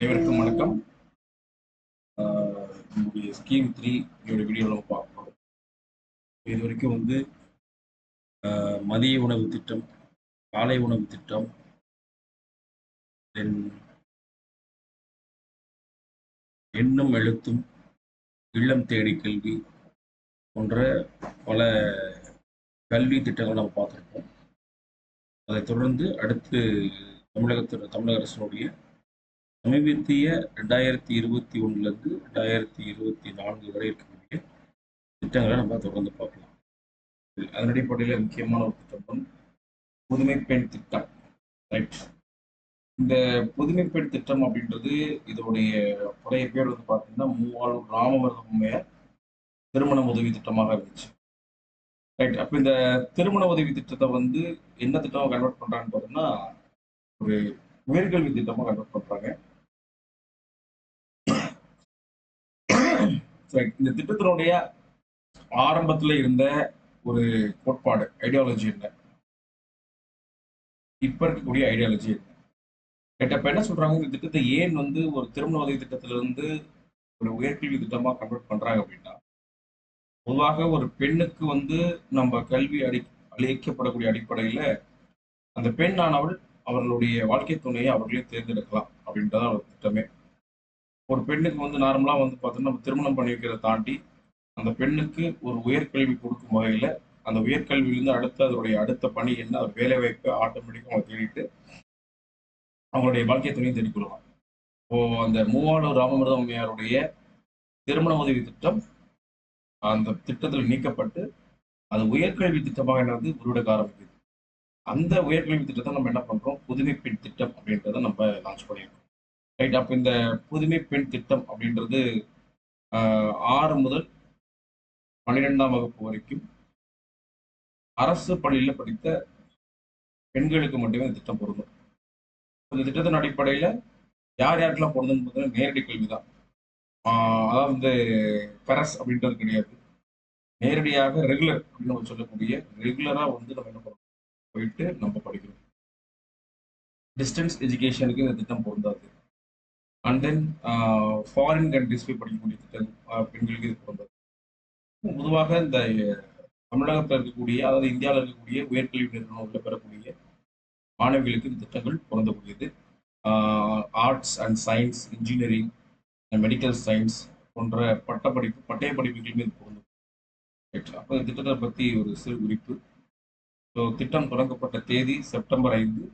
அனைவருக்கும் வணக்கம். நம்முடைய ஸ்கீம் த்ரீ என்னோட வீடியோவில் நம்ம பார்க்க இது வரைக்கும் வந்து மதிய உணவு திட்டம் காலை உணவு திட்டம் தென் எண்ணும் எழுத்தும் இல்லம் தேடி கல்வி போன்ற பல கல்வி திட்டங்கள் நம்ம பார்த்துருக்கோம். அதை தொடர்ந்து அடுத்து தமிழகத்தில் தமிழக அரசினுடைய சமீபத்திய ரெண்டாயிரத்தி இருபத்தி ஒன்றுலேருந்து ரெண்டாயிரத்தி இருபத்தி நான்கு வரை இருக்கக்கூடிய திட்டங்களை நம்ம தொடர்ந்து பார்க்கலாம். அதன் அடிப்படையில் முக்கியமான ஒரு திட்டம் தான் புதுமை பெண் திட்டம் ரைட் இந்த புதுமை பெண் திட்டம் அப்படின்றது இதோடைய பழைய பேர் வந்து பார்த்தீங்கன்னா மூவாளூர் ராமவர்ம திருமண உதவி திட்டமாக இருந்துச்சு. ரைட் அப்போ இந்த திருமண உதவி திட்டத்தை வந்து என்ன திட்டமாக கன்வெர்ட் பண்ணுறாங்கன்னு பார்த்தோம்னா ஒரு உயர்கல்வி திட்டமாக கன்வெர்ட் பண்ணுறாங்க இந்த திட்டத்தினுடைய ஆரம்பத்துல இருந்த ஒரு கோட்பாடு ஐடியாலஜி என்ன? இப்ப இருக்கக்கூடிய ஐடியாலஜி என்ன? கேட்டப்ப என்ன சொல்றாங்க? இந்த திட்டத்தை ஏன் வந்து ஒரு திருமண உதவி திட்டத்துல இருந்து ஒரு உயர்கல்வி திட்டமா கன்வெர்ட் பண்றாங்க அப்படின்னா பொதுவாக ஒரு பெண்ணுக்கு வந்து நம்ம கல்வி அடி அளிக்கப்படக்கூடிய அடிப்படையில அந்த பெண்ணானவள் அவர்களுடைய வாழ்க்கை துணையை அவர்களே தேர்ந்தெடுக்கலாம் அப்படின்றதான் ஒரு திட்டமே. ஒரு பெண்ணுக்கு வந்து நார்மலாக வந்து பார்த்தோம்னா திருமணம் பண்ணி வைக்கிறத தாண்டி அந்த பெண்ணுக்கு ஒரு உயர்கல்வி கொடுக்கும் வகையில் அந்த உயர்கல்வியிலிருந்து அடுத்த அதனுடைய அடுத்த பணி என்ன ஒரு வேலை வாய்ப்பு ஆட்டோமேட்டிக்காக அவங்க தேடிட்டு அவங்களுடைய வாழ்க்கை துணையை கொள்வாங்க இப்போ அந்த மூவாளூர் ராமமிருதம் அம்மையாருடைய திருமண உதவி திட்டம் அந்த திட்டத்தில் நீக்கப்பட்டு அது உயர்கல்வி திட்டமாக என்ன வந்து உருவெடுக்க ஆரம்பிக்குது. அந்த உயர்கல்வி திட்டத்தை நம்ம என்ன பண்றோம்? புதுமை பெண் திட்டம் அப்படின்றத நம்ம லான்ச் பண்ணியிருக்கோம். ரைட் அப்போ இந்த புதுமை பெண் திட்டம் அப்படின்றது ஆறு முதல் பன்னிரெண்டாம் வகுப்பு வரைக்கும் அரசு பள்ளியில் படித்த பெண்களுக்கு மட்டுமே இந்த திட்டம் பொருந்தும். இந்த திட்டத்தின் அடிப்படையில் யார் யாருக்கெல்லாம் பொருந்தும்னு பார்த்தீங்கன்னா நேரடி கல்வி தான் அதாவது வந்து கரஸ் அப்படின்றது கிடையாது. நேரடியாக ரெகுலர் அப்படின்னு நம்ம சொல்லக்கூடிய ரெகுலராக வந்து நம்ம என்ன பண்ணுறோம் போயிட்டு நம்ம படிக்கிறோம். டிஸ்டன்ஸ் எஜுகேஷனுக்கு இந்த திட்டம் பொருந்தாது. அண்ட் தென் ஃபாரின் கண்ட்ரிஸ் போய் படிக்கக்கூடிய திட்டம் பெண்களுக்கு இது போன்றது பொதுவாக இந்த தமிழகத்தில் இருக்கக்கூடிய அதாவது இந்தியாவில் இருக்கக்கூடிய உயர்கல்வி நிறுவனங்களில் பெறக்கூடிய மாணவிகளுக்கு இந்த திட்டங்கள் பொருந்தக்கூடியது. Arts and science engineering medical science போன்ற பட்டப்படிப்பு பட்டய படிப்புகளுமே இது பொருந்தும். அப்போ இந்த திட்டத்தை பற்றி ஒரு சிறு குறிப்பு. ஸோ திட்டம் தொடங்கப்பட்ட தேதி செப்டம்பர் ஐந்து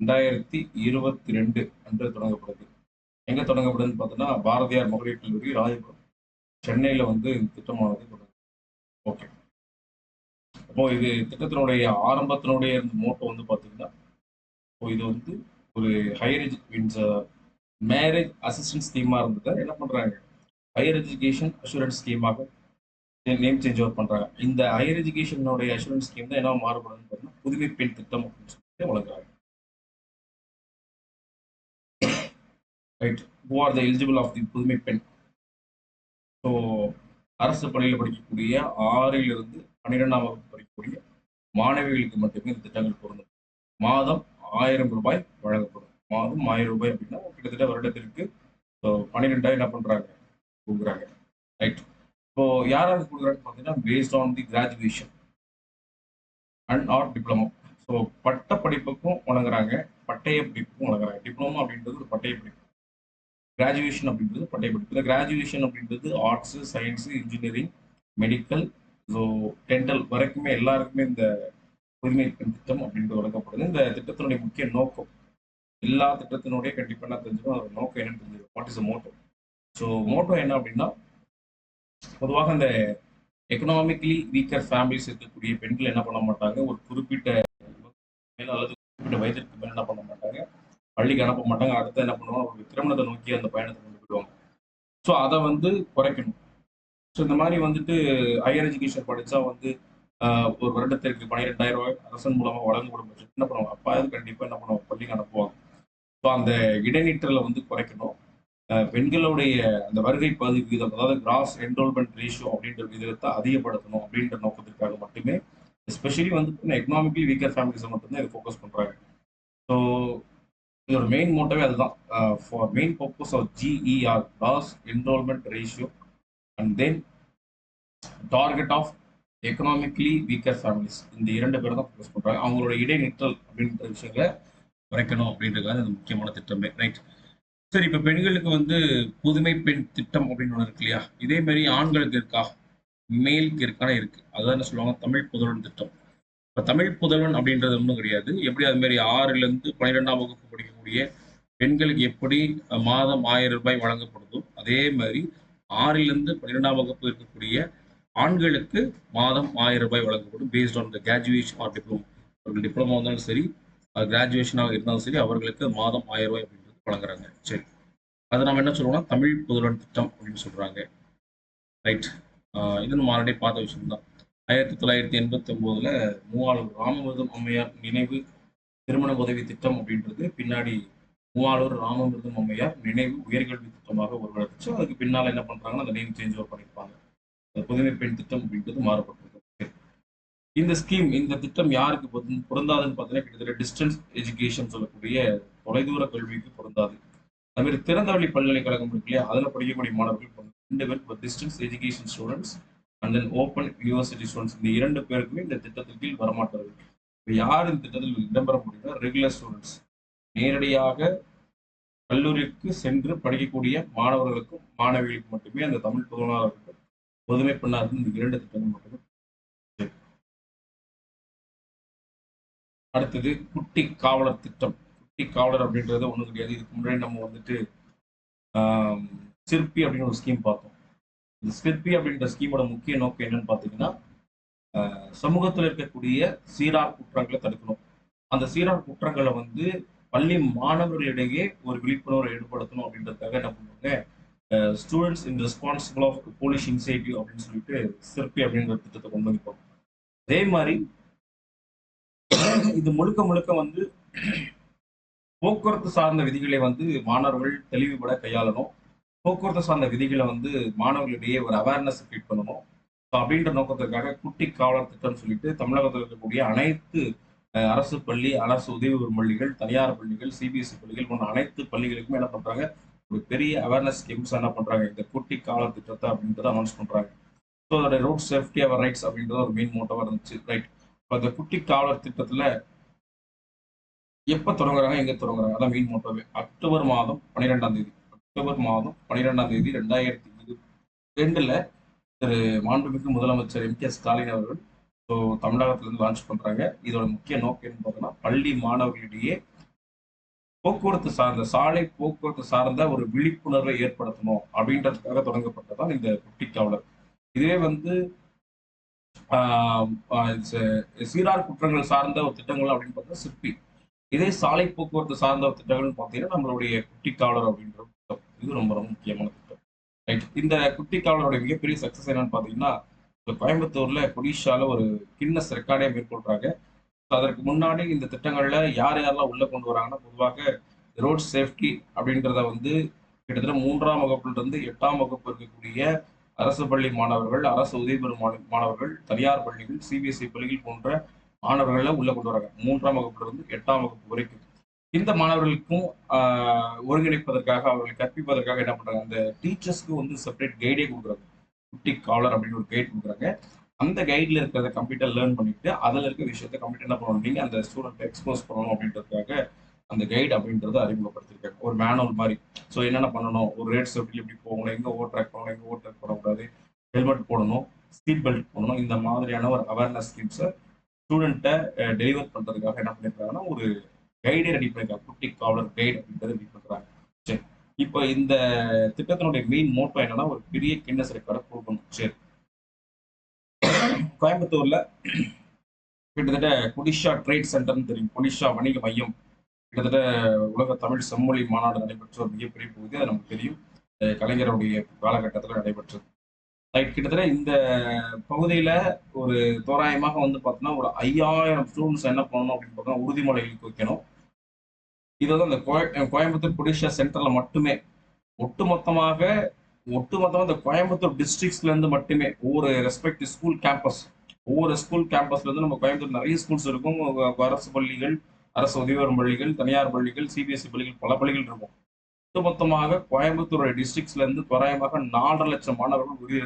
ரெண்டாயிரத்தி இருபத்தி ரெண்டு அன்று தொடங்கப்படுது. எங்கே தொடங்கப்படுதுன்னு பார்த்தோன்னா பாரதியார் மகளிர் கல்லூரி ராஜபுரம். சென்னையில் வந்து இந்த திட்டமானது ஓகே. அப்போ இது திட்டத்தினுடைய ஆரம்பத்தினுடைய மோட்டோ வந்து பார்த்தீங்கன்னா இப்போ இது வந்து ஒரு higher edu means marriage assistant ஸ்கீமாக இருந்தது என்ன பண்ணுறாங்க ஹையர் எஜுகேஷன் அஷூரன்ஸ் ஸ்கீமாக நேம் சேஞ்ச் ஓவர் பண்ணுறாங்க இந்த ஹையர் எஜுகேஷனுடைய அஷூரன்ஸ் ஸ்கீம் தான் என்ன மாறுபடுதுன்னு பார்த்தீங்கன்னா புதுமை பெண் திட்டம் அப்படின்னு சொல்லிட்டு வழங்குறாங்க right who are the eligible of the புதுமை பெண்? ஸோ அரசு பள்ளியில் படிக்கக்கூடிய ஆறிலிருந்து பன்னிரெண்டாம் வகுப்பு படிக்கக்கூடிய மாணவிகளுக்கு மட்டுமே இந்த திட்டங்கள் பொருந்தும். மாதம் ஆயிரம் ரூபாய் வழங்கப்படும். மாதம் ஆயிரம் ரூபாய் அப்படின்னா கிட்டத்தட்ட வருடத்திற்கு ஸோ பன்னிரெண்டாயிரம் என்ன பண்ணுறாங்க கொடுக்குறாங்க. ரைட் இப்போ யாராருக்கு கொடுக்குறாங்கன்னு பார்த்தீங்கன்னா based on the graduation and or diploma so பட்ட படிப்புக்கும் வழங்குறாங்க பட்டய படிப்புக்கும் வழங்குறாங்க. டிப்ளமோ அப்படின்றது ஒரு பட்டய படிப்பு. கிராஜுவேஷன் அப்படின்றது பட்டய படிப்பு இந்த கிராஜுவேஷன் அப்படின்றது arts science engineering medical so dental வரைக்குமே எல்லாருக்குமே இந்த உரிமை திட்டம் அப்படின்றது வழங்கப்படுது. இந்த திட்டத்தினுடைய முக்கிய நோக்கம் எல்லா திட்டத்தினுடைய கண்டிப்பாக என்ன தெரிஞ்சுக்கணும்? அதோட நோக்கம் என்னன்னு தெரிஞ்சுக்கணும். What is motto so motto என்ன அப்படின்னா பொதுவாக இந்த எக்கனாமிக்கலி வீக்கர் ஃபேமிலிஸ் இருக்கக்கூடிய பெண்கள் என்ன பண்ண மாட்டாங்க? ஒரு குறிப்பிட்ட மேல அல்லது குறிப்பிட்ட வயதிற்கு மேலே என்ன பண்ண பள்ளிக்கு அனுப்ப மாட்டாங்க. அடுத்து என்ன பண்ணுவாங்க? ஒரு திருமணத்தை நோக்கி அந்த பயணத்தை கொண்டு போயிடுவாங்க. ஸோ அதை வந்து குறைக்கணும். ஸோ இந்த மாதிரி வந்துட்டு ஹையர் எஜுகேஷன் படித்தா வந்து ஒரு வருடத்திற்கு பன்னிரெண்டாயிரம் ரூபாய் அரசன் மூலமாக வழங்கப்படும் பட்சத்தில் என்ன பண்ணுவாங்க? அப்பா அது கண்டிப்பாக என்ன பண்ணுவாங்க? பள்ளிக்கு அனுப்புவாங்க. ஸோ அந்த இடைநீற்றலை வந்து குறைக்கணும். பெண்களுடைய அந்த வருகை பதிவு விகிதம் அதாவது கிராஸ் என்ரோல்மெண்ட் ரேஷியோ அப்படின்ற விகிதத்தை அதிகப்படுத்தணும் அப்படின்ற நோக்கத்திற்காக மட்டுமே எஸ்பெஷலி வந்து எக்கனாமிக்கலி வீக்கர் ஃபேமிலிஸை மட்டும்தான் இது ஃபோக்கஸ் பண்ணுறாங்க ஸோ இதோட மெயின் மோட்டவே அதுதான். For main purpose of GER loss enrolment ratio and then target of economically weaker families இந்த இரண்டு பேரும் தான் ஃபோக்கஸ் பண்ணுறாங்க அவங்களோட இடைநிற்றல் அப்படின்ற விஷயங்களை குறைக்கணும் அப்படின்றதுக்காக அது முக்கியமான திட்டமே. ரைட் சரி இப்போ பெண்களுக்கு வந்து புதுமை பெண் திட்டம் அப்படின்னு ஒன்று இருக்கு இல்லையா? இதே மாதிரி ஆண்களுக்கு இருக்கா? மேலுக்கு இருக்கான? இருக்கு. அதான் என்ன சொல்லுவாங்க? தமிழ் புதலன் திட்டம். இப்போ தமிழ் புதல்வன் அப்படின்றது ஒன்றும் கிடையாது. எப்படி அது மாதிரி ஆறுலேருந்து பன்னிரெண்டாம் வகுப்பு படிக்கக்கூடிய பெண்களுக்கு எப்படி மாதம் ஆயிரம் ரூபாய் வழங்கப்படுதோ அதே மாதிரி ஆறிலிருந்து பன்னிரெண்டாம் வகுப்பு இருக்கக்கூடிய ஆண்களுக்கு மாதம் ஆயிரம் ரூபாய் வழங்கப்படும் based on the graduation or diploma அவர்கள் டிப்ளமோ இருந்தாலும் சரி கிராஜுவேஷனாக இருந்தாலும் சரி அவர்களுக்கு மாதம் ஆயிரம் ரூபாய் அப்படின்றது வழங்குறாங்க. சரி. அதை நம்ம என்ன சொல்லுவோம்னா தமிழ் புதல்வன் திட்டம் அப்படின்னு சொல்றாங்க. ரைட் இது நம்ம ஆல்ரெடி பார்த்த விஷயம் தான் ஆயிரத்தி தொள்ளாயிரத்தி எண்பத்தி ஒன்பதுல மூவாளூர் ராமமிருதம் அம்மையார் நினைவு திருமண உதவி திட்டம் அப்படின்றது பின்னாடி மூவாளூர் ராமமிருதம் அம்மையார் நினைவு உயர்கல்வி திட்டமாக உருவாச்சு அதுக்கு பின்னால் என்ன பண்றாங்கன்னா அந்த நேம் சேஞ்ச் ஓவர் பண்ணியிருப்பாங்க அந்த புதுமை பெண் திட்டம் அப்படின்றது மாறப்பட்டிருக்கு இந்த ஸ்கீம் இந்த திட்டம் யாருக்கு பொருந்தாதுன்னு பார்த்தீங்கன்னா கிட்டத்தட்ட டிஸ்டன்ஸ் எஜுகேஷன் சொல்லக்கூடிய தொலைதூர கல்விக்கு பொருந்தாது. அது மாதிரி திறந்தவெளி பல்கலைக்கழகம் இருக்கு இல்லையா? அதில் படிக்கக்கூடிய மாணவர்கள் ரெண்டு பேர் distance education students and then open university students இந்த இரண்டு பேருக்குமே இந்த திட்டத்தின் கீழ் வரமாட்டார்கள் இப்போ யார் இந்த திட்டத்தில் இடம்பெற முடியும்னா ரெகுலர் ஸ்டூடெண்ட்ஸ் நேரடியாக கல்லூரிக்கு சென்று படிக்கக்கூடிய மாணவர்களுக்கும் மாணவிகளுக்கும் மட்டுமே அந்த தமிழ் புதுமையாக புதுமை பெண்ணாக இந்த இரண்டு திட்டங்கள் மட்டுமே அடுத்தது குட்டி காவலர் திட்டம். குட்டி காவலர் அப்படின்றது ஒன்றும் கிடையாது. இதுக்கு முன்னாடி நம்ம வந்துட்டு சிற்பி அப்படின்னு ஒரு ஸ்கீம் பார்த்தோம். இந்த சிற்பி அப்படின்ற ஸ்கீமோட முக்கிய நோக்கம் என்னன்னு பார்த்தீங்கன்னா சமூகத்தில் இருக்கக்கூடிய சீரார் குற்றங்களை தடுக்கணும். அந்த சீரார் குற்றங்களை வந்து பள்ளி மாணவர்களிடையே ஒரு விழிப்புணர்வை ஏற்படுத்தணும் அப்படின்றதுக்காக என்ன பண்ணுவாங்க? Students in responsible of police initiative அப்படின்னு சொல்லிட்டு சிற்பி அப்படின்ற திட்டத்தை கொண்டு வந்திருப்பாங்க. அதே மாதிரி இது முழுக்க முழுக்க வந்து போக்குவரத்து சார்ந்த விதிகளை வந்து மாணவர்கள் தெளிவுபட கையாளணும். போக்குவரத்து சார்ந்த விதிகளை வந்து மாணவர்களிடையே ஒரு அவேர்னஸ் கிரியேட் பண்ணணும். ஸோ அப்படின்ற நோக்கத்திற்காக குட்டி காவலர் திட்டம்னு சொல்லிட்டு தமிழகத்தில் இருக்கக்கூடிய அனைத்து அரசு பள்ளி அரசு உதவி பள்ளிகள் தனியார் பள்ளிகள் சிபிஎஸ்சி பள்ளிகள் போன்ற அனைத்து பள்ளிகளுக்குமே என்ன பண்ணுறாங்க ஒரு பெரிய அவேர்னஸ் ஸ்கீம்ஸ் என்ன பண்ணுறாங்க இந்த குட்டி காவலர் திட்டத்தை அப்படின்றத அனௌன்ஸ் பண்ணுறாங்க ஸோ அதோட ரோட் சேஃப்டி அவர் ரைட்ஸ் அப்படின்றது ஒரு மெயின் மோட்டோவாக இருந்துச்சு. ரைட் இப்போ அந்த குட்டி காவலர் திட்டத்தில் எப்போ தொடங்குறாங்க? எங்கே தொடங்குறாங்க? அதான் மெயின் மோட்டோவே அக்டோபர் மாதம் பன்னிரெண்டாம் தேதி. அக்டோபர் மாதம் பன்னிரெண்டாம் தேதி ரெண்டாயிரத்தி இருபது. ரெண்டுல திரு மாண்புமிகு முதலமைச்சர் எம் கே ஸ்டாலின் அவர்கள் ஸோ தமிழகத்திலிருந்து லான்ச் பண்றாங்க. இதோட முக்கிய நோக்கம் என்னன்னு பார்த்தோம்னா பள்ளி மாணவர்களிடையே போக்குவரத்து சார்ந்த சாலை போக்குவரத்து சார்ந்த ஒரு விழிப்புணர்வை ஏற்படுத்தணும் அப்படின்றதுக்காக தொடங்கப்பட்டதான் இந்த குட்டி காவலர். இதுவே வந்து ஆஹ் சீரார் குற்றங்கள் சார்ந்த ஒரு திட்டங்கள் அப்படின்னு பார்த்தா சிற்பி. இதே சாலை போக்குவரத்து சார்ந்த ஒரு திட்டங்கள்னு பார்த்தீங்கன்னா நம்மளுடைய குட்டி காவலர் அப்படின்ற இது ரொம்ப ரொம்ப முக்கியமான திட்டம். ரைட் இந்த குட்டி காவலருடைய மிகப்பெரிய சக்சஸ் என்னன்னு பார்த்தீங்கன்னா கோயம்புத்தூர்ல கொடிஷால ஒரு கின்னஸ் ரெக்கார்டே மேற்கொள்றாங்க. அதற்கு முன்னாடி இந்த திட்டங்கள்ல யார் யாரெல்லாம் உள்ள கொண்டு வராங்கன்னா பொதுவாக ரோட் சேஃப்டி அப்படின்றத வந்து கிட்டத்தட்ட மூன்றாம் வகுப்புல இருந்து எட்டாம் வகுப்பு இருக்கக்கூடிய அரசு பள்ளி மாணவர்கள் அரசு உதவி பெறும் மாண- மாணவர்கள் தனியார் பள்ளிகள் சிபிஎஸ்இ பள்ளிகள் போன்ற மாணவர்களை உள்ள கொண்டு வராங்க. மூன்றாம் வகுப்புல இருந்து எட்டாம் வகுப்பு வரைக்கும். இந்த மாணவர்களுக்கும் ஒருங்கிணைப்பதற்காக அவர்களை கற்பிப்பதற்காக என்ன பண்றாங்க? அந்த டீச்சர்ஸ்க்கு வந்து செப்பரேட் கைடே கொடுக்குறாங்க. குட்டி காலர் அப்படின்னு ஒரு கைட் கொடுக்குறாங்க. அந்த கைட்ல இருக்கிறத கம்ப்யூட்டர் லேர்ன் பண்ணிட்டு அதுல இருக்க விஷயத்த கம்ப்யூட்டர் என்ன பண்ணணும்? நீங்க அந்த ஸ்டூடெண்ட் எக்ஸ்போஸ் பண்ணணும் அப்படின்றதுக்காக அந்த கைடு அப்படின்றத அறிமுகப்படுத்திருக்காங்க. ஒரு மேனுவல் மாதிரி. ஸோ என்னென்ன பண்ணணும்? ஒரு ரேட் சேஃப்டி எப்படி போகணும்? எங்கே ஓவர் ட்ராக் பண்ணணும்? எங்கே ஓவர் ட்ராக் பண்ணக்கூடாது? ஹெல்மெட் போடணும். சீட் பெல்ட் போடணும். இந்த மாதிரியான ஒரு அவேர்னஸ் ஸ்கீம்ஸை ஸ்டூடெண்ட்டை டெலிவர் பண்ணுறதுக்காக என்ன பண்ணிருக்காங்கன்னா ஒரு கைடே ரெடி பண்ணிருக்காங்க குட்டி காவலர் கைடு அப்படின்றத ரெடி பண்றாங்க. சரி. இப்போ இந்த திட்டத்தினுடைய மெயின் மோட்டோ என்னன்னா ஒரு பெரிய கின்னஸ் ரெக்கார்டை கொடுக்கணும் சரி. கோயம்புத்தூர்ல கிட்டத்தட்ட கொடிஷா ட்ரேட் சென்டர்னு தெரியும். குடிஷா வணிக மையம். கிட்டத்தட்ட உலக தமிழ் செம்மொழி மாநாடு நடைபெற்ற ஒரு மிகப்பெரிய பகுதி. அது நமக்கு தெரியும். கலைஞருடைய காலகட்டத்தில் நடைபெற்றது. ரைட் கிட்டத்தட்ட இந்த பகுதியில ஒரு தோராயமாக வந்து பார்த்தோம்னா ஒரு ஐயாயிரம் ஸ்டூடெண்ட்ஸ் என்ன பண்ணணும் அப்படின்னு பார்த்தோம்னா உறுதிமொழி வைக்கணும். இது வந்து அந்த கோய- கோயம்புத்தூர் கொடிஷா சென்டர்ல மட்டுமே. ஒட்டுமொத்தமாக ஒட்டுமொத்தமாக இந்த கோயம்புத்தூர் டிஸ்ட்ரிக்ஸ்லேருந்து மட்டுமே ஒவ்வொரு ரெஸ்பெக்டிவ் ஸ்கூல் கேம்பஸ் ஒவ்வொரு ஸ்கூல் கேம்பஸ்ல இருந்து நம்ம கோயம்புத்தூர் நிறைய ஸ்கூல்ஸ் இருக்கும். அரசு பள்ளிகள் அரசு உதவிவரும் பள்ளிகள் தனியார் பள்ளிகள் சிபிஎஸ்சி பள்ளிகள் பல பள்ளிகள் இருக்கும். ஒட்டுமொத்தமாக கோயம்புத்தூர் டிஸ்ட்ரிக்ட்ஸ்ல இருந்து தோராயமாக நாலரை லட்சம் மாணவர்கள் உறுதி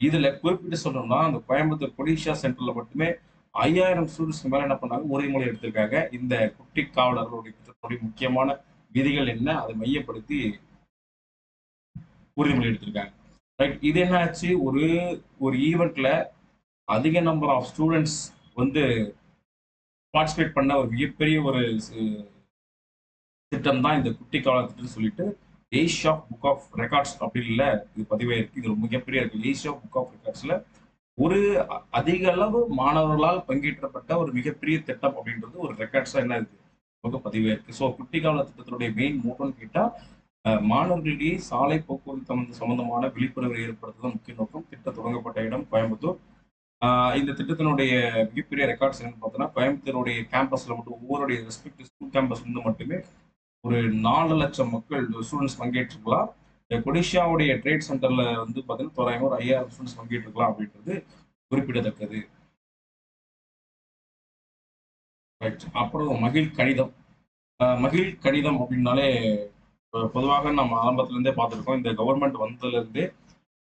இதுல குறிப்பிட்டு சொல்லணும்னா அந்த கோயம்புத்தூர் கொடிஷா சென்டர்ல மட்டுமே ஐயாயிரம் ஸ்டூடெண்ட்ஸ்க்கு மேல என்ன பண்ணாங்க? உறுதிமொழி எடுத்திருக்காங்க. இந்த குட்டி காவலர்களுடைய முக்கியமான விதிகள் என்ன? அதை மையப்படுத்தி உறுதிமொழி எடுத்திருக்காங்க. ரைட் இது என்ன ஆச்சு? ஒரு ஒரு ஈவெண்ட்ல அதிக நம்பர் ஆஃப் ஸ்டூடெண்ட்ஸ் வந்து பார்ட்டிசிபேட் பண்ண ஒரு மிகப்பெரிய ஒரு திட்டம் தான் இந்த குட்டி காவலர் திட்டம்னு சொல்லிட்டு ஏஷியா புக் ஆஃப் ரெக்கார்ட்ஸ் அப்படின்ல இது பதிவாயிருக்கு இது ஒரு மிகப்பெரிய இருக்கு. ஏஷியா புக் ஆஃப் ரெக்கார்ட்ஸ்ல ஒரு அ- அதிக அளவு மாணவர்களால் பங்கேற்றப்பட்ட ஒரு மிகப்பெரிய திட்டம் அப்படின்றது ஒரு ரெக்கார்ட்ஸா என்ன இருக்கு? நமக்கு பதிவாயிருக்கு ஸோ குட்டி காவலர் திட்டத்தினுடைய மெயின் மோட்டோன்னு கேட்டா மாணவர்களிடையே சாலை போக்குவரத்து சம்பந்த- சம்பந்தமான விழிப்புணர்வை ஏற்படுத்துவதும் முக்கிய நோக்கம். திட்டம் தொடங்கப்பட்ட இடம் கோயம்புத்தூர். இந்த திட்டத்தினுடைய மிகப்பெரிய ரெக்கார்ட்ஸ் என்னன்னு பார்த்தோன்னா கோயம்புத்தூருடைய கேம்பஸ்ல மட்டும் ஒவ்வொருடைய ரெஸ்பெக்டிவ் ஸ்கூல் கேம்பஸ் இருந்து மட்டுமே ஒரு நாலு லட்சம் மக்கள் ஸ்டூடெண்ட்ஸ் பங்கேற்றுக்கலாம் இந்த கொடிஷியாவுடைய ட்ரேட் சென்டர்ல வந்து பார்த்தீங்கன்னா தோராயமாக ஒரு ஐயாயிரம் ஸ்டூடெண்ட்ஸ் பங்கேற்றுக்கலாம் அப்படின்றது குறிப்பிடத்தக்கது. ரைட் அப்புறம் மகிழ் கணிதம். மகிழ் கணிதம் அப்படின்னாலே பொதுவாக நம்ம ஆரம்பத்துலேருந்தே பார்த்துருக்கோம். இந்த கவர்மெண்ட் வந்ததுலேருந்தே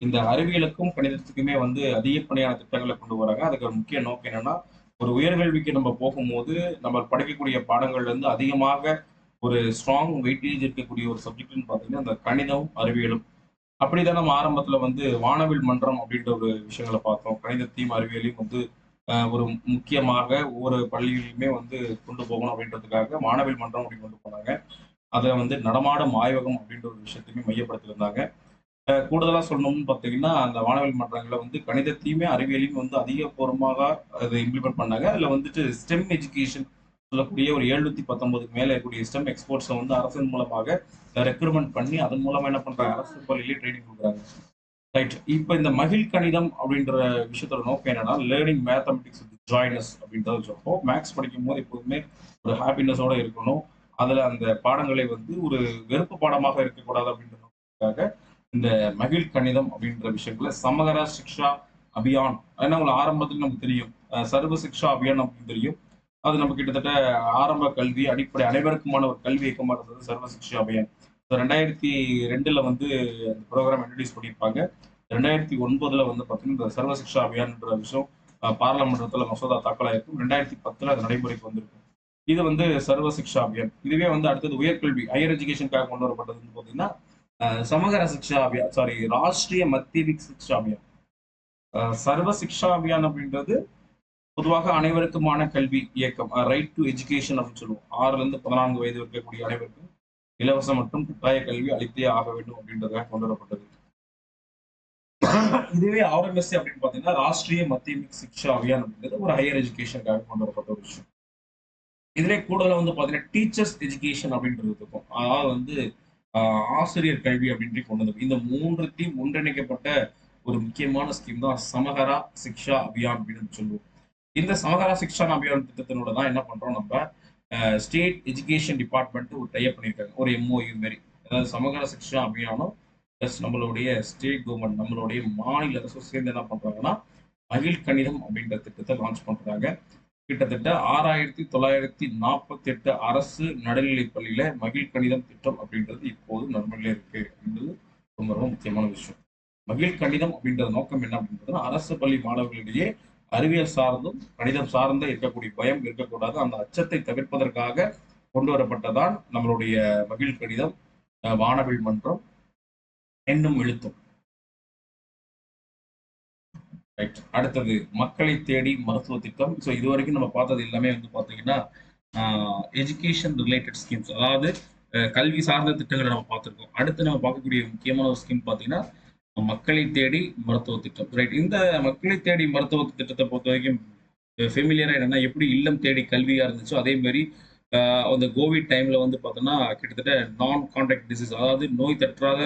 இந்த அறிவியலுக்கும் கணிதத்துக்குமே வந்து அதிகப்படியான திட்டங்களை கொண்டு வராங்க. அதுக்கு ஒரு முக்கிய நோக்கம் என்னன்னா ஒரு உயர்கல்விக்கு நம்ம போகும்போது நம்ம படிக்கக்கூடிய பாடங்கள்ல இருந்து அதிகமாக ஒரு ஸ்ட்ராங் வெயிட்டேஜ் இருக்கக்கூடிய ஒரு சப்ஜெக்ட்னு பார்த்தீங்கன்னா அந்த கணிதம் அறிவியலும். அப்படிதான் நம்ம ஆரம்பத்துல வந்து வானவில் மன்றம் அப்படின்ற ஒரு விஷயங்களை பார்த்தோம். கணிதத்தையும் அறிவியலையும் வந்து ஒரு முக்கியமாக ஒவ்வொரு பள்ளியிலையுமே வந்து கொண்டு போகணும் அப்படின்றதுக்காக வானவில் மன்றம் அப்படி கொண்டு போனாங்க. அதில் வந்து நடமாடும் ஆய்வகம் அப்படின்ற ஒரு விஷயத்தையுமே மையப்படுத்தியிருந்தாங்க. கூடுதலாக சொல்லணும்னு பார்த்தீங்கன்னா அந்த வானவில் மன்றங்களை வந்து கணிதத்தையுமே அறிவியலையும் வந்து அதிகபூர்வமாக அதை இம்ப்ளிமெண்ட் பண்ணாங்க. அதில் வந்துட்டு ஸ்டெம் எஜுகேஷன் சொல்லக்கூடிய ஒரு எழுநூத்தி பத்தொன்பதுக்கு மேல இருக்கக்கூடிய ஸ்டெம் எக்ஸ்போர்ட்ஸை வந்து அரசின் மூலமாக ரெக்ரூட்மெண்ட் பண்ணி அதன் மூலமா என்ன பண்றாங்க? அரசு பள்ளியிலே ட்ரைனிங் கொடுக்குறாங்க. ரைட் இப்போ இந்த மகிழ் கணிதம் அப்படின்ற விஷயத்தோட நோக்கம் என்னன்னா லேர்னிங் மேத்தமெட்டிக்ஸ் ஜாயினஸ் அப்படின்றத சொல்றோம். மேக்ஸ் படிக்கும் போது எப்போதுமே ஒரு ஹாப்பினஸோட இருக்கணும். அதுல அந்த பாடங்களை வந்து ஒரு வெறுப்பு பாடமாக இருக்கக்கூடாது அப்படின்றதுக்காக இந்த மகிழ் கணிதம் அப்படின்ற விஷயத்துல சமகர சிக்ஷா அபியான். ஏன்னா உங்களுக்கு ஆரம்பத்தில் நமக்கு தெரியும். சர்வ சிக்ஷா அபியான் அப்படின்னு தெரியும். அது நம்ம கிட்டத்தட்ட ஆரம்ப கல்வி அடிப்படை அனைவருக்குமான ஒரு கல்வி இயக்கமாக இருந்தது சர்வ சிக்ஷா அபியான். ரெண்டாயிரத்தி ரெண்டுல வந்து அந்த ப்ரோக்ராம் இன்ட்ரடியூஸ் பண்ணியிருப்பாங்க. ரெண்டாயிரத்தி ஒன்பதுல வந்து பார்த்தீங்கன்னா இந்த சர்வ சிக்ஷா அபியான்ன்ற விஷயம் அஹ் மசோதா தாக்கல் ஆயிருக்கும் ரெண்டாயிரத்தி பத்துல அது நடைமுறைக்கு வந்திருக்கும். இது வந்து சர்வ சிக்ஷா அபியான். இதுவே வந்து அடுத்தது உயர்கல்வி ஹையர் எஜுகேஷனுக்காக கொண்டு வரப்பட்டதுன்னு பார்த்தீங்கன்னா சமகர சிக்ஷா அபியான் சாரி ராஷ்டிரிய மத்திய சிக்ஷா அபியான். அஹ் சர்வ சிக்ஷா அபியான் அப்படின்றது பொதுவாக அனைவருக்குமான கல்வி இயக்கம் ரைட் டு எஜுகேஷன் அப்படின்னு சொல்லுவோம். ஆறுல இருந்து பதினான்கு வயது இருக்கக்கூடிய அனைவருக்கும் இலவச மற்றும் கட்டாய கல்வி அளித்தே ஆக வேண்டும் அப்படின்றதாக கொண்டு வரப்பட்டது இதுவே ஆர்எம்எஸ்சி அப்படின்னு பாத்தீங்கன்னா ராஷ்டிரிய மத்தியமிக் சிக்ஷா அபியான் அப்படின்றது ஒரு ஹையர் எஜுகேஷனுக்காக கொண்டு வரப்பட்ட ஒரு விஷயம். இதுல கூட வந்து பாத்தீங்கன்னா டீச்சர்ஸ் எஜுகேஷன் அப்படின்றது இருக்கும். அதாவது வந்து ஆஹ், ஆசிரியர் கல்வி அப்படின்ட்டு கொண்டு வந்து இந்த மூன்றுத்தையும் ஒன்றிணைக்கப்பட்ட ஒரு முக்கியமான ஸ்கீம் தான் சமகரா சிக்ஷா அபியான் அப்படின்னு சொல்லுவோம். இந்த சமகால சிக்ஷா அபியான் திட்டத்தினோட தான் என்ன பண்றோம் நம்ம ஸ்டேட் எஜுகேஷன் டிபார்ட்மெண்ட் ஒரு டைப் பண்ணியிருக்காங்க. ஒரு எம்ஓயு மாரி. அதாவது சமகால சிக்ஷா அபியானம் ப்ளஸ் நம்மளுடைய ஸ்டேட் கவர்மெண்ட் நம்மளுடைய மாநில அரசு சேர்ந்து என்ன பண்றாங்கன்னா மகிழ் கணிதம் அப்படின்ற திட்டத்தை லான்ச் பண்றாங்க. கிட்டத்தட்ட ஆறாயிரத்தி தொள்ளாயிரத்தி நாற்பத்தி எட்டு அரசு நடுநிலைப் பள்ளியில மகிழ் கணிதம் திட்டம் அப்படின்றது இப்போது நடைமுறையில இருக்கு அப்படின்றது ரொம்ப ரொம்ப முக்கியமான விஷயம். மகிழ் கணிதம் அப்படின்ற நோக்கம் என்ன அப்படின்றதுன்னா அரசு பள்ளி மாணவர்களிடையே அறிவியல் சார்ந்தும் கணிதம் சார்ந்த இருக்கக்கூடிய பயம் இருக்கக்கூடாது. அந்த அச்சத்தை தவிர்ப்பதற்காக கொண்டு வரப்பட்டதான் நம்மளுடைய மகிழ் கணிதம் வானவில் மன்றம் என்னும் எழுத்தும். ரைட் அடுத்தது மக்களை தேடி மருத்துவ திட்டம். ஸோ இது வரைக்கும் நம்ம பார்த்தது எல்லாமே வந்து பார்த்தீங்கன்னா எஜுகேஷன் ரிலேட்டட் ஸ்கீம்ஸ் அதாவது கல்வி சார்ந்த திட்டங்களை நம்ம பார்த்துருக்கோம். அடுத்து நம்ம பார்க்கக்கூடிய முக்கியமான ஒரு ஸ்கீம் பார்த்தீங்கன்னா மக்களை தேடி மருத்துவ திட்டம். ரைட் இந்த மக்களை தேடி மருத்துவ திட்டத்தை பொறுத்த வரைக்கும் ஃபெமிலியராக என்னன்னா எப்படி இல்லம் தேடி கல்வியாக இருந்துச்சோ அதே மாதிரி அந்த கோவிட் டைம்ல வந்து பார்த்தோன்னா கிட்டத்தட்ட நான் கான்டாக்ட் டிசீஸ் அதாவது நோய் தற்றாத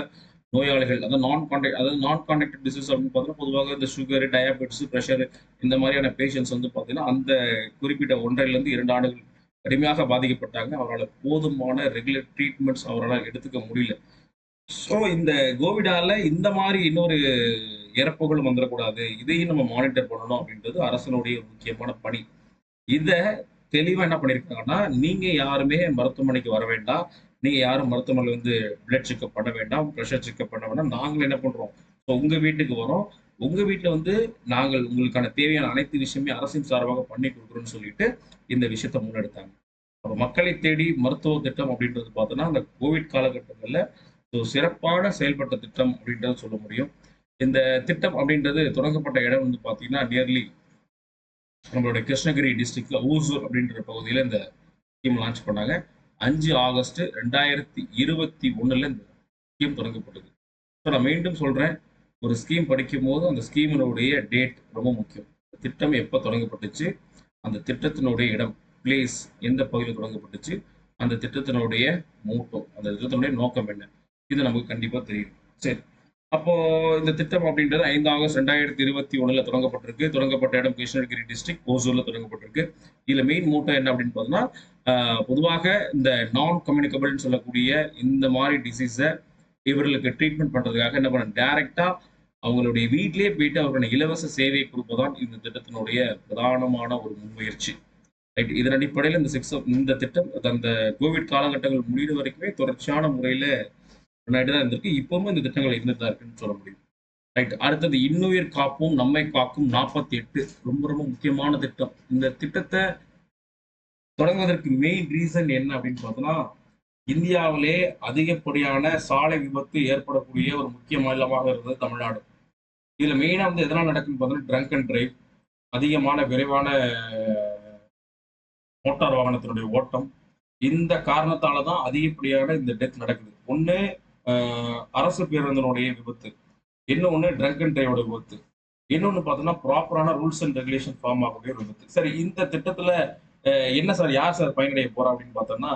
நோயாளிகள் அதாவது நான் கான்டாக்ட் அதாவது நான் கான்டாக்ட் டிசீஸ் அப்படின்னு பார்த்தோன்னா பொதுவாக இந்த சுகர் டயபெட்டிஸ் ப்ரெஷர் இந்த மாதிரியான பேஷண்ட்ஸ் வந்து பார்த்தீங்கன்னா அந்த குறிப்பிட்ட ஒன்றைலேருந்து இரண்டு ஆண்டுகள் கடுமையாக பாதிக்கப்பட்டாங்க. அவரால் போதுமான ரெகுலர் ட்ரீட்மெண்ட்ஸ் அவரால் எடுத்துக்க முடியல. ஸோ இந்த கோவிடால இந்த மாதிரி இன்னொரு இறப்புகளும் வந்துடக்கூடாது இதையும் நம்ம மானிட்டர் பண்ணணும் அப்படின்றது அரசனுடைய முக்கியமான பணி. இதை தெளிவா என்ன பண்ணியிருக்காங்கன்னா நீங்க யாருமே மருத்துவமனைக்கு வர வேண்டாம். நீங்க யாரும் மருத்துவமனையில் வந்து பிளட் செக்அப் பண்ண வேண்டாம் ப்ரெஷர் செக்அப் பண்ண வேண்டாம். நாங்கள் என்ன பண்றோம்? ஸோ உங்க வீட்டுக்கு வரோம். உங்க வீட்டில் வந்து நாங்கள் உங்களுக்கான தேவையான அனைத்து விஷயமே அரசின் சார்பாக பண்ணி கொடுக்குறோம்னு சொல்லிட்டு இந்த விஷயத்தை முன்னெடுத்தாங்க. அப்போ மக்களை தேடி மருத்துவ திட்டம் அப்படின்றது பார்த்தோன்னா அந்த கோவிட் காலகட்டங்களில் ஸோ சிறப்பான செயல்பட்ட திட்டம் அப்படின்றத சொல்ல முடியும். இந்த திட்டம் அப்படின்றது தொடங்கப்பட்ட இடம் வந்து பார்த்தீங்கன்னா நியர்லி நம்மளுடைய கிருஷ்ணகிரி டிஸ்ட்ரிக்ட்ல ஊசூர் அப்படின்ற பகுதியில் இந்த ஸ்கீம் லான்ச் பண்ணாங்க. அஞ்சு ஆகஸ்ட் ரெண்டாயிரத்தி இருபத்தி ஒன்றில் இந்த ஸ்கீம் தொடங்கப்பட்டது. ஸோ நான் மீண்டும் சொல்கிறேன் ஒரு ஸ்கீம் படிக்கும் போது அந்த ஸ்கீமினுடைய டேட் ரொம்ப முக்கியம். திட்டம் எப்போ தொடங்கப்பட்டுச்சு? அந்த திட்டத்தினுடைய இடம் பிளேஸ் எந்த பகுதியில் தொடங்கப்பட்டுச்சு? அந்த திட்டத்தினுடைய மோட்டோ அந்த திட்டத்தினுடைய நோக்கம் என்ன? இது நமக்கு கண்டிப்பாக தெரியும். சரி. அப்போ இந்த திட்டம் அப்படின்றது ஐந்து ஆகஸ்ட் ரெண்டாயிரத்தி இருபத்தி ஒண்ணுல தொடங்கப்பட்டிருக்கு. தொடங்கப்பட்ட இடம் கிருஷ்ணகிரி டிஸ்ட்ரிக்ட் ஓசூர்ல தொடங்கப்பட்டிருக்கு. இதுல மெயின் மோட்டோ என்ன அப்படின்னு பார்த்தோம்னா பொதுவாக இந்த நான் கம்யூனிகபிள்னு சொல்லக்கூடிய இந்த மாதிரி டிசீஸை இவர்களுக்கு ட்ரீட்மெண்ட் பண்றதுக்காக என்ன பண்ண டைரக்டா அவங்களுடைய வீட்டிலேயே போயிட்டு அவர்களுடைய இலவச சேவையை கொடுப்பதான் இந்த திட்டத்தினுடைய பிரதானமான ஒரு முன்முயற்சி. ரைட் இதன் அடிப்படையில் இந்த சிக்ஸ் இந்த திட்டம் அந்த கோவிட் காலகட்டங்கள் முடிகிற வரைக்குமே தொடர்ச்சியான முறையில முன்னாடி தான் இருந்திருக்கு இப்பவும் இந்த திட்டங்கள் இருந்துட்டு தான் இருக்குன்னு சொல்ல முடியும். ரைட் அடுத்தது இன்னுயிர் காப்போம் நம்மை காக்கும் நாற்பத்தி எட்டு ரொம்ப ரொம்ப முக்கியமான திட்டம். இந்த திட்டத்தை தொடங்குவதற்கு மெயின் ரீசன் என்ன அப்படின்னு பார்த்தோம்னா இந்தியாவிலே அதிகப்படியான சாலை விபத்து ஏற்படக்கூடிய ஒரு முக்கிய மாநிலமாக இருந்தது தமிழ்நாடு. இதில் மெயினாக வந்து எதனால் நடக்குன்னு பார்த்தோம்னா ட்ரங்க் அண்ட் டிரைவ் அதிகமான விரைவான மோட்டார் வாகனத்தினுடைய ஓட்டம். இந்த காரணத்தால தான் அதிகப்படியான இந்த டெத் நடக்குது. ஒன்று அரசு பேருந்தினுடைய விபத்து. இன்னொன்று ட்ரங்க் அண்ட் டிரைவோட விபத்து. இன்னொன்று பார்த்தோம்னா ப்ராப்பரான ரூல்ஸ் அண்ட் ரெகுலேஷன் ஃபார்ம் ஆகக்கூடிய ஒரு விபத்து. சரி இந்த திட்டத்தில் என்ன சார் யார் சார் பயனடைய போறா அப்படின்னு பார்த்தோம்னா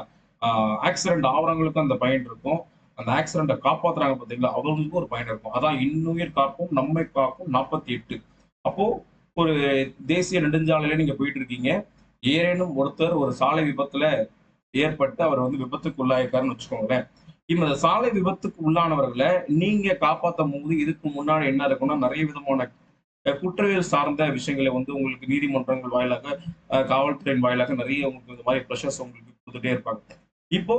ஆக்சிடென்ட் ஆகிறவங்களுக்கும் அந்த பயன் இருக்கும். அந்த ஆக்சிடென்ட்டை காப்பாத்துறாங்க பார்த்தீங்களா? அவங்களுக்கும் ஒரு பயன் இருக்கும். அதான் இன்னுயிர் காக்கும் நம்மை காக்கும் நாற்பத்தி எட்டு. அப்போ ஒரு தேசிய நெடுஞ்சாலையில நீங்க போயிட்டு இருக்கீங்க ஏறேனும் ஒருத்தர் ஒரு சாலை விபத்துல ஏற்பட்டு அவர் வந்து விபத்துக்குள்ளாயிருக்காருன்னு வச்சுக்கோங்களேன். வச்சுக்கோங்களேன் இந்த சாலை விபத்துக்கு உள்ளானவர்களை நீங்க காப்பாற்றும் போது இதுக்கு முன்னாடி என்ன இருக்குன்னா நிறைய விதமான குற்றவியல் சார்ந்த விஷயங்களை வந்து உங்களுக்கு நீதிமன்றங்கள் வாயிலாக காவல்துறையின் வாயிலாக நிறைய உங்களுக்கு இந்த மாதிரி ப்ரெஷர்ஸ் உங்களுக்கு கொடுத்துட்டே இருப்பாங்க. இப்போ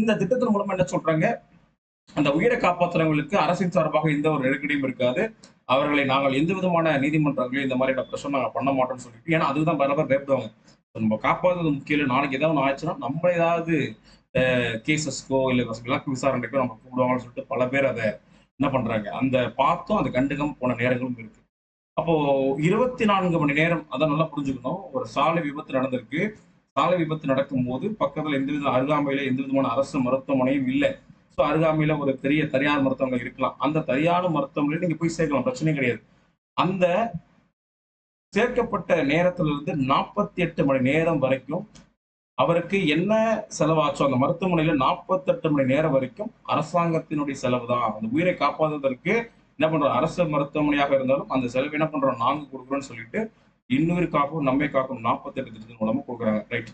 இந்த திட்டத்தின் மூலமா என்ன சொல்றாங்க? அந்த உயிரை காப்பாற்றுறவங்களுக்கு அரசின் சார்பாக எந்த ஒரு நெருக்கடியும் இருக்காது. அவர்களை நாங்கள் எந்த விதமான நீதிமன்றங்களையும் இந்த மாதிரி ப்ரெஷர் நாங்கள் பண்ண மாட்டோம்னு சொல்லிட்டு ஏன்னா அதுதான் பல பயப்படுவாங்க நம்ம காப்பாற்றுறது முக்கியம் இல்லை. நாளைக்கு ஏதாவது ஒன்று ஆச்சுன்னா நம்ம ஏதாவது கேசஸ்க்கோ இல்லை விளக்கு விசாரணைக்கோ நம்ம கூடுவாங்கன்னு சொல்லிட்டு பல பேர் அதை என்ன பண்றாங்க? அந்த பார்த்தும் அது கண்டுகம் போன நேரங்களும் இருக்கு. அப்போ இருபத்தி நான்கு மணி நேரம் அதை நல்லா புரிஞ்சுக்கணும். ஒரு சாலை விபத்து நடந்திருக்கு. சாலை விபத்து நடக்கும் போது பக்கத்துல எந்த வித அருகாமையில எந்த விதமான அரசு மருத்துவமனையும் இல்லை. ஸோ அருகாமையில ஒரு பெரிய தனியார் மருத்துவமனை இருக்கலாம். அந்த தனியார் மருத்துவமனையில நீங்க போய் சேர்க்கலாம். பிரச்சனை கிடையாது. அந்த சேர்க்கப்பட்ட நேரத்துல இருந்து நாற்பத்தி எட்டு மணி நேரம் வரைக்கும் அவருக்கு என்ன செலவாச்சோ அந்த மருத்துவமனையில நாற்பத்தெட்டு மணி நேரம் வரைக்கும் அரசாங்கத்தினுடைய செலவு தான் அந்த உயிரை காப்பாற்றுவதற்கு என்ன பண்றோம்? அரசு மருத்துவமனையாக இருந்தாலும் அந்த செலவு என்ன பண்றோம்? நாங்க கொடுக்குறோம்னு சொல்லிட்டு இன்னொரு காக்கும் நம்மை காக்கும் நாற்பத்தெட்டு திட்டத்தின் மூலமா கொடுக்குறாங்க. ரைட்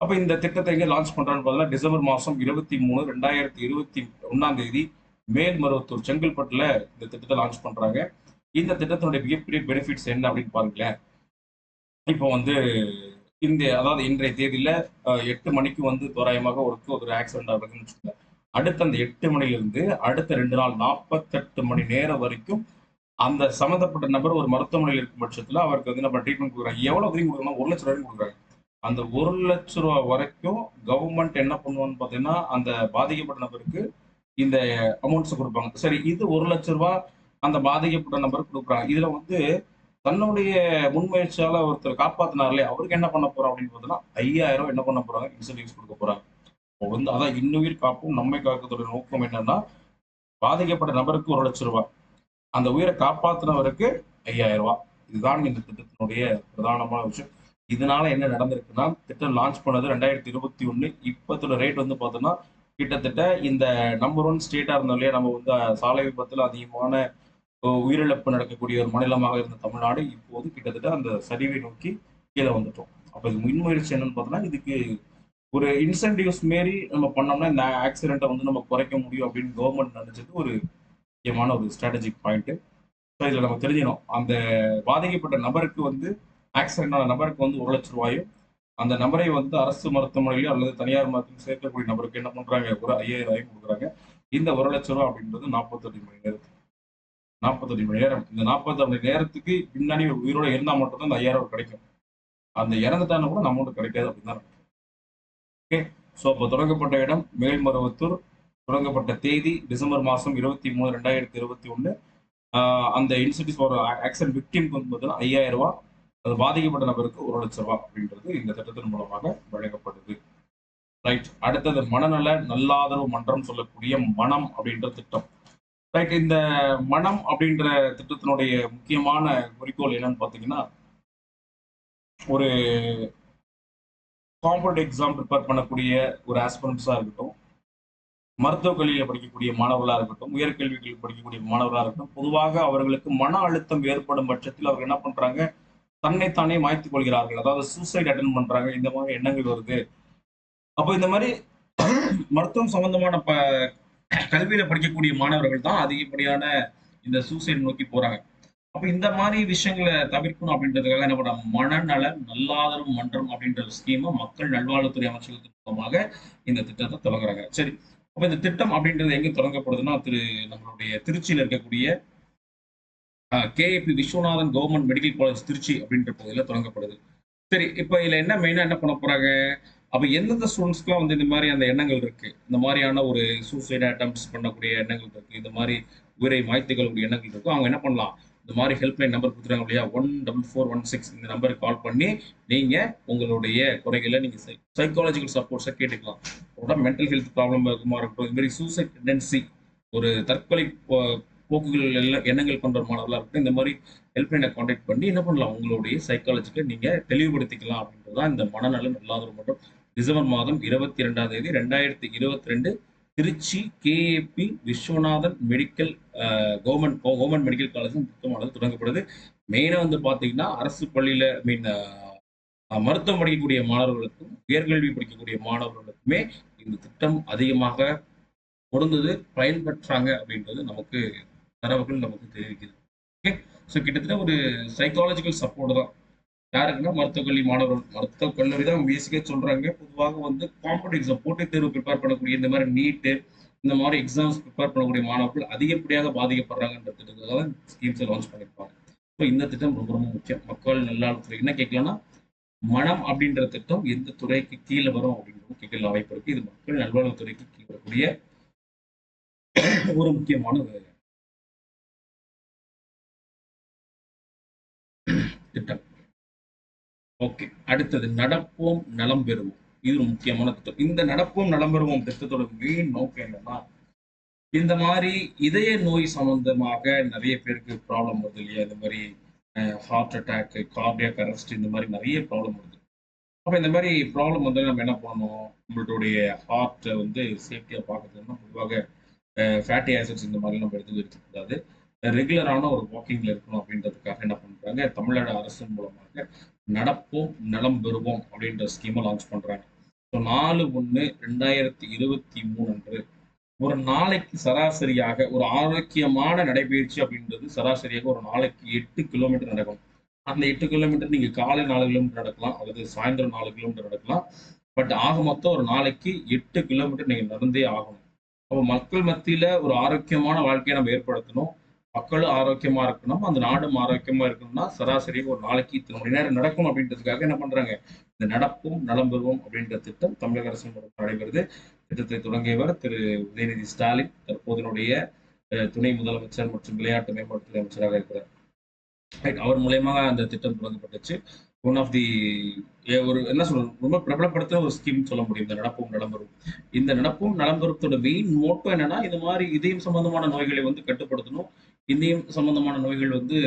அப்ப இந்த திட்டத்தை எங்க லான்ச் பண்றான்னு பார்த்தீங்கன்னா டிசம்பர் மாசம் இருபத்தி மூணு ரெண்டாயிரத்தி இருபத்தி ஒன்னாம் தேதி மேல்மருவத்தூர் செங்கல்பட்டுல இந்த திட்டத்தை லான்ச் பண்றாங்க. இந்த திட்டத்தினுடைய மிகப்பெரிய பெனிஃபிட்ஸ் என்ன அப்படின்னு பாருங்களேன். இப்போ வந்து இந்த அதாவது இன்றைய தேதியில எட்டு மணிக்கு வந்து தோராயமாக ஒரு ஒரு ஆக்சிடென்ட் ஆகுதுன்னு வச்சுக்கோங்க. அடுத்த அந்த எட்டு மணிலிருந்து அடுத்த ரெண்டு நாள் நாற்பத்தெட்டு மணி நேரம் வரைக்கும் அந்த சம்மந்தப்பட்ட நபர் ஒரு மருத்துவமனையில் இருக்கும் பட்சத்தில் அவருக்கு வந்து நம்ம ட்ரீட்மெண்ட் கொடுக்குறாங்க. எவ்வளோ உதவி கொடுக்குறாங்க ஒரு லட்சம் ரூபாய் கொடுக்குறாங்க. அந்த ஒரு லட்ச ரூபா வரைக்கும் கவர்மெண்ட் என்ன பண்ணுவான்னு பார்த்தீங்கன்னா அந்த பாதிக்கப்பட்ட நபருக்கு இந்த அமௌண்ட்ஸ் கொடுப்பாங்க. சரி இது ஒரு லட்ச ரூபா அந்த பாதிக்கப்பட்ட நபருக்கு கொடுக்குறாங்க. இதில் வந்து தன்னுடைய முன்முயற்சியால ஒருத்தர் காப்பாத்தினார்லே அவருக்கு என்ன பண்ண போறோம் அப்படின்னு பார்த்தோம்னா ஐயாயிரம் என்ன பண்ண போறாங்க? இன்சென்டிவ்ஸ் கொடுக்க போறாங்க. இப்போ வந்து அதான் இன்னுயிர் காப்பும் நம்மை காக்கத்தோட நோக்கம் என்னன்னா பாதிக்கப்பட்ட நபருக்கு ஒரு லட்சம் ரூபாய். அந்த உயிரை காப்பாத்தினவருக்கு ஐயாயிரம் ரூபாய். இதுதான் இந்த திட்டத்தினுடைய பிரதானமான விஷயம். இதனால என்ன நடந்திருக்குன்னா திட்டம் லான்ச் பண்ணது ரெண்டாயிரத்தி இருபத்தி ஒண்ணு இப்பத்தோட ரேட் வந்து பார்த்தோம்னா கிட்டத்தட்ட இந்த நம்பர் ஒன் ஸ்டேட்டா இருந்தோம் இல்லையா? நம்ம வந்து சாலை விபத்துல அதிகமான உயிரிழப்பு நடக்கக்கூடிய ஒரு மாநிலமாக இருந்த தமிழ்நாடு இப்போது கிட்டத்தட்ட அந்த சரிவை நோக்கி கீழே வந்துட்டோம். அப்போ இது முன்முயற்சி என்னன்னு பார்த்தோம்னா இதுக்கு ஒரு இன்சென்டிவ்ஸ் மாரி நம்ம பண்ணோம்னா இந்த ஆக்சிடென்ட்டை வந்து நம்ம குறைக்க முடியும் அப்படின்னு கவர்மெண்ட் நினைச்சது ஒரு முக்கியமான ஒரு ஸ்ட்ராட்டஜிக் பாயிண்ட்டு ஸோ இதில் நம்ம தெரிஞ்சிடும் அந்த பாதிக்கப்பட்ட நபருக்கு வந்து ஆக்சிடென்ட் ஆன நபருக்கு வந்து ஒரு லட்ச ரூபாயும் அந்த நபரை வந்து அரசு மருத்துவமனையிலோ அல்லது தனியார் மருத்துவம் சேர்க்கக்கூடிய நபருக்கு என்ன பண்ணுறாங்க ஒரு ஐயாயிரம் ரூபாயும் கொடுக்குறாங்க. இந்த ஒரு லட்சம் ரூபா அப்படின்றது நாற்பத்தெட்டு மணி நேரத்துக்கு நாற்பத்தஞ்சு மணி நேரம். இந்த நாற்பத்தஞ்சு மணி நேரத்துக்கு பின்னாடி ஒரு உயிரோட இருந்தால் மட்டும்தான் அந்த ஐயாயிரம் ரூபாய் கிடைக்கும். அந்த இறந்துட்டான கூட அமௌண்ட் கிடைக்காது அப்படின்னு தான் ஓகே ஸோ அப்போ தொடங்கப்பட்ட இடம் மேல்மருவத்தூர் தொடங்கப்பட்ட தேதி டிசம்பர் மாதம் இருபத்தி மூணு ரெண்டாயிரத்தி இருபத்தி ஒன்று அந்த இன்சூரன்ஸ் ஒரு ஆக்சிடென்ட் விக்டிம்க்கு வந்து பார்த்தீங்கன்னா ஐயாயிரம் ரூபாய். அது பாதிக்கப்பட்ட நபருக்கு ஒரு லட்ச ரூபா அப்படின்றது இந்த திட்டத்தின் மூலமாக வழங்கப்படுது. ரைட் அடுத்தது மனநல நல்லாதரவு மன்றம் சொல்லக்கூடிய மனம் அப்படின்ற திட்டம். ரைட் இந்த மனம் அப்படின்ற திட்டத்தினுடைய முக்கியமான குறிக்கோள் என்னன்னு பார்த்தீங்கன்னா ஒரு காம்பவுண்ட் எக்ஸாம் ப்ரிப்பேர் பண்ணக்கூடிய ஒரு ஆஸ்பிரன்ஸாக இருக்கட்டும் மருத்துவக் கல்வியில் படிக்கக்கூடிய மாணவர்களாக இருக்கட்டும் உயர்கல்விகளில் படிக்கக்கூடிய மாணவர்களாக இருக்கட்டும் பொதுவாக அவர்களுக்கு மன அழுத்தம் ஏற்படும் பட்சத்தில் அவர்கள் என்ன பண்றாங்க? தன்னைத்தானே மாய்த்துக் கொள்கிறார்கள். அதாவது சூசைட் அட்டன் பண்றாங்க. இந்த மாதிரி எண்ணங்கள் வருது. அப்போ இந்த மாதிரி மருத்துவம் சம்பந்தமான ப கல்வியில படிக்கக்கூடிய மாணவர்கள் தான் அதிகப்படியான இந்த சூசைட் நோக்கி போறாங்க. அப்ப இந்த மாதிரி விஷயங்களை தவிர்க்கணும் அப்படின்றதுக்காக என்ன பண்றாங்க? மனநல நல்லாதரும் மன்றம் அப்படின்ற ஸ்கீமை மக்கள் நல்வாழ்வுத்துறை அமைச்சகத்தின் மூலமாக இந்த திட்டத்தை தொடங்குறாங்க சரி அப்ப இந்த திட்டம் அப்படின்றது எங்க தொடங்கப்படுதுன்னா திரு நம்மளுடைய திருச்சியில் இருக்கக்கூடிய KAP Viswanathan government medical college Trichy அப்படின்ற பகுதியில் தொடங்கப்படுது. சரி இப்போ இதுல என்ன மெயினா என்ன பண்ண போறாங்க? அப்போ எந்தெந்த ஸ்டூடெண்ட்ஸ்க்குலாம் வந்து இந்த மாதிரி அந்த எண்ணங்கள் இருக்கு? இந்த மாதிரியான ஒரு சூசைட் அட்டம்ப்ட்ஸ் பண்ணக்கூடிய எண்ணங்கள் இருக்கு. இந்த மாதிரி உயிரை மாய்த்துக்கக்கூடிய எண்ணங்கள் இருக்கும் அவங்க என்ன பண்ணலாம்? இந்த மாதிரி ஹெல்ப்லைன் நம்பர் கொடுத்துருக்காங்க இல்லையா? One double four one six இந்த நம்பருக்கு கால் பண்ணி நீங்க உங்களுடைய குறைகளை நீங்க சைக்காலஜிக்கல் சப்போர்ட்ஸை கேட்டுக்கலாம். உடம்பு மென்டல் ஹெல்த் ப்ராப்ளம் இருக்குமா இருக்கட்டும் இது மாதிரி சூசைட் டெண்டன்சி ஒரு தற்கொலை போக்குகள் எல்லாம் எண்ணங்கள் பண்ணுற மாணவர்களாக இருக்கட்டும் இந்த மாதிரி ஹெல்ப்லைனை காண்டாக்ட் பண்ணி என்ன பண்ணலாம்? உங்களுடைய சைக்காலஜிக்கை நீங்க தெளிவுபடுத்திக்கலாம் அப்படின்றது தான் இந்த மனநலம் இல்லாதவர் மட்டும் டிசம்பர் மாதம் இருபத்தி ரெண்டாம் தேதி ரெண்டாயிரத்தி இருபத்தி ரெண்டு Trichy K A P Viswanathan medical government government medical college திட்டமானது தொடங்கப்படுது. மெயினாக வந்து பார்த்தீங்கன்னா அரசு பள்ளியில் மீன் மருத்துவம் படிக்கக்கூடிய மாணவர்களுக்கும் உயர்கல்வி படிக்கக்கூடிய மாணவர்களுக்குமே இந்த திட்டம் அதிகமாக பொருந்தது பயன்பெற்றாங்க அப்படின்றது நமக்கு தரவுகள் நமக்கு தெரிவிக்குது. ஓகே ஸோ கிட்டத்தட்ட ஒரு சைக்காலஜிக்கல் சப்போர்ட் தான். யாருக்குன்னா மருத்துவக் கல்வி மாணவர்கள் மருத்துவக் கல்லூரி தான் பேசிக்காக சொல்றாங்க. பொதுவாக வந்து காம்படிட்டிவ் எக்ஸாம் போட்டித் தேர்வு ப்ரிப்பேர் பண்ணக்கூடிய இந்த மாதிரி நீட்டு இந்த மாதிரி எக்ஸாம்ஸ் ப்ரிப்பேர் பண்ணக்கூடிய மாணவர்கள் அதிகப்படியாக பாதிக்கப்படுறாங்கன்ற திட்டத்துக்காக தான் ஸ்கீம்ஸை லான்ச் பண்ணியிருப்பாங்க. ஸோ இந்த திட்டம் ரொம்ப ரொம்ப முக்கியம். மக்கள் நல்லாளத்துறை என்ன கேட்கலாம்னா மனம் அப்படின்ற திட்டம் எந்த துறைக்கு கீழே வரும் அப்படின்றது கேட்கல வாய்ப்பு இருக்கு. இது மக்கள் நல்வாழ்வுத்துறைக்கு கீழே வரக்கூடிய ஒரு முக்கியமான திட்டம். ஓகே அடுத்தது நடப்போம் நலம் பெறுவோம். இது ஒரு முக்கியமான திட்டம் இந்த நடப்போம் நலம் பெறுவோம் திட்டத்தோட மெயின் நோக்கம் என்னன்னா இந்த மாதிரி இதய நோய் சம்பந்தமாக நிறைய பேருக்கு ப்ராப்ளம் வருது இல்லையா? இந்த மாதிரி ஹார்ட் அட்டாக் கார்டியாக் அரெஸ்ட் இந்த மாதிரி நிறைய ப்ராப்ளம் வருது. அப்போ இந்த மாதிரி ப்ராப்ளம் வந்து நம்ம என்ன பண்ணணும்? நம்மளுடைய ஹார்ட்டை வந்து சேஃப்டியாக பார்க்கறதுன்னா பொதுவாக ஃபேட்டி ஆசிட்ஸ் இந்த மாதிரி நம்ம எடுத்து எடுத்துக்கூடாது ரெகுலரான ஒரு வாக்கிங்ல இருக்கணும் அப்படின்றதுக்காக என்ன பண்ணுறாங்க தமிழ்நாடு அரசின் மூலமாக நடப்போம் நலம் பெறுவோம் அப்படின்ற ஸ்கீமை லான்ச் பண்றாங்க. ஸோ நாலு ஒன்று ரெண்டாயிரத்தி இருபத்தி மூணு அன்று. ஒரு நாளைக்கு சராசரியாக ஒரு ஆரோக்கியமான நடைபயிற்சி அப்படின்றது சராசரியாக ஒரு நாளைக்கு எட்டு கிலோமீட்டர் நடக்கும். அந்த எட்டு கிலோமீட்டர் நீங்கள் காலை நாலு கிலோமீட்டர் நடக்கலாம் அல்லது சாயந்தரம் நாலு கிலோமீட்டர் நடக்கலாம். பட் ஆக மொத்தம் ஒரு நாளைக்கு எட்டு கிலோமீட்டர் நீங்கள் நடந்தே ஆகணும். அப்போ மக்கள் மத்தியில் ஒரு ஆரோக்கியமான வாழ்க்கையை நம்ம ஏற்படுத்தணும். மக்களும் ஆரோக்கியமா இருக்கணும் அந்த நாடும் ஆரோக்கியமா இருக்கணும்னா சராசரி ஒரு நாளைக்கு இத்தனை மணி நேரம் நடக்கும் அப்படின்றதுக்காக என்ன பண்றாங்க? இந்த நடப்பும் நலம் பெறுவோம் அப்படின்ற திட்டம் தமிழக அரசு நடைபெறுது. திட்டத்தை தொடங்கியவர் திரு உதயநிதி ஸ்டாலின். தற்போதனுடைய துணை முதலமைச்சர் மற்றும் விளையாட்டு மேம்பாட்டுத்துறை அமைச்சராக இருக்கிறார். அவர் மூலயமாக அந்த திட்டம் தொடங்கப்பட்டுச்சு. ஒன் ஆஃப் தி ஒரு என்ன சொல்றது? ரொம்ப பிரபலப்படுத்த ஒரு ஸ்கீம் சொல்ல முடியும். இந்த நடப்பும் நலம்பெறும் இந்த நடப்பும் நலம்பெறுத்தோட மெயின் மோட்டோ என்னன்னா இந்த மாதிரி இதயம் சம்பந்தமான நோய்களை வந்து கட்டுப்படுத்தணும். இதயம் சம்பந்தமான நோய்கள் வந்து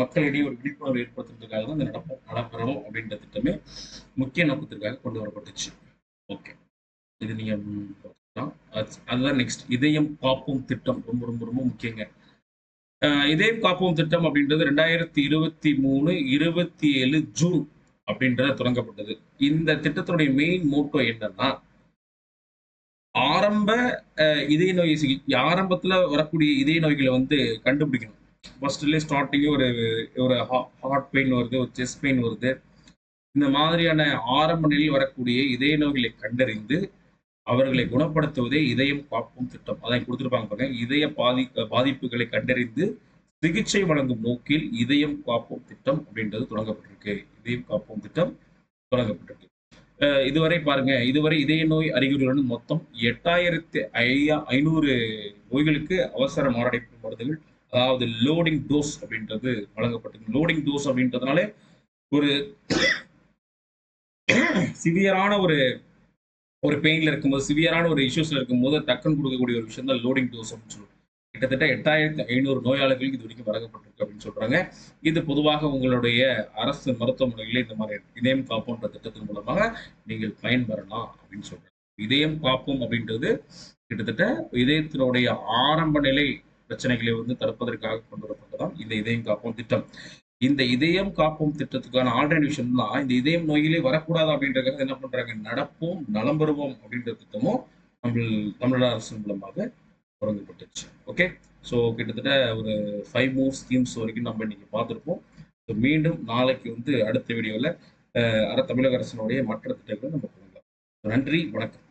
மக்களிடையே ஒரு விழிப்புணர்வு ஏற்படுத்துறதுக்காக தான் இந்த நடப்பும் நலம்பெறணும் அப்படின்ற திட்டமே முக்கிய நோக்கத்திற்காக கொண்டு வரப்பட்டுச்சு. ஓகே. இது நீங்க அதுதான் நெக்ஸ்ட் இதயம் காப்போம் திட்டம் ரொம்ப ரொம்ப ரொம்ப முக்கியங்க. இதயம் காப்போம் திட்டம் அப்படின்றது ரெண்டாயிரத்தி இருபத்தி மூணு இருபத்தி ஏழு ஜூன் அப்படின்றத தொடங்கப்பட்டது. இந்த திட்டத்தினுடைய மெயின் மோட்டோ என்னன்னா ஆரம்ப இதய நோய் சிகிச்சை ஆரம்பத்துல வரக்கூடிய இதய நோய்களை வந்து கண்டுபிடிக்கணும். ஃபர்ஸ்ட்லேயே ஸ்டார்டிங்கே ஒரு ஒரு ஹார்ட் பெயின் வருது ஒரு செஸ்ட் பெயின் வருது. இந்த மாதிரியான ஆரம்ப நிலையில் வரக்கூடிய இதய நோய்களை கண்டறிந்து அவர்களை குணப்படுத்துவதே இதயம் காப்பும் திட்டம். அதை கொடுத்துருப்பாங்க பாருங்க. இதய பாதி பாதிப்புகளை கண்டறிந்து சிகிச்சை வழங்கும் நோக்கில் இதயம் காப்போம் திட்டம் அப்படின்றது தொடங்கப்பட்டிருக்கு. இதயம் காப்போம் திட்டம் தொடங்கப்பட்டிருக்கு. இதுவரை பாருங்க. இதுவரை இதய நோய் அறிகுறிகளுடன் மொத்தம் எட்டாயிரத்தி ஐயா ஐநூறு நோய்களுக்கு அவசர மாரடைப்பு மருந்துகள் அதாவது லோடிங் டோஸ் அப்படின்றது வழங்கப்பட்டிருக்கு லோடிங் டோஸ் அப்படின்றதுனால ஒரு சிவியரான ஒரு ஒரு பெயின்ல இருக்கும்போது சிவியரான ஒரு இஷ்யூஸ்ல இருக்கும்போது டக்குன்னு கொடுக்கக்கூடிய ஒரு விஷயம் தான் லோடிங் டோஸ் அப்படின்னு சொல்லுவோம். கிட்டத்தட்ட எட்டாயிரத்தி ஐநூறு நோயாளிகளுக்கு இது வரைக்கும் வழங்கப்பட்டிருக்கு அப்படின்னு சொல்றாங்க. இது பொதுவாக உங்களுடைய அரசு மருத்துவமனைகளில் இந்த மாதிரி இதயம் காப்போன்ற திட்டத்தின் மூலமாக நீங்கள் பயன்பெறலாம் அப்படின்னு சொல்றாங்க. இதயம் காப்போம் அப்படின்றது கிட்டத்தட்ட இதயத்தினுடைய ஆரம்ப நிலை பிரச்சனைகளை வந்து தடுப்பதற்காக கொண்டு வரப்பட்டதான் இந்த இதயம் காப்போம் திட்டம். இந்த இதயம் காப்போம் திட்டத்துக்கான ஆல்டர்னேட் விஷயம் தான் இந்த இதயம் நோயிலே வரக்கூடாது அப்படின்றதுக்காக என்ன பண்றாங்க? நடப்போம் நலம் பெறுவோம் அப்படின்ற திட்டமும் நம்ம தமிழக அரசு மூலமாக தொடங்கப்பட்டுச்சு ஓகே ஸோ கிட்டத்தட்ட ஒரு ஃபைவ் மூவ் ஸ்கீம்ஸ் வரைக்கும் நம்ம இன்னைக்கு பார்த்துருப்போம். ஸோ மீண்டும் நாளைக்கு வந்து அடுத்த வீடியோவில் தமிழக அரசனுடைய மற்ற திட்டங்களை நம்ம கொடுக்கலாம் நன்றி வணக்கம்.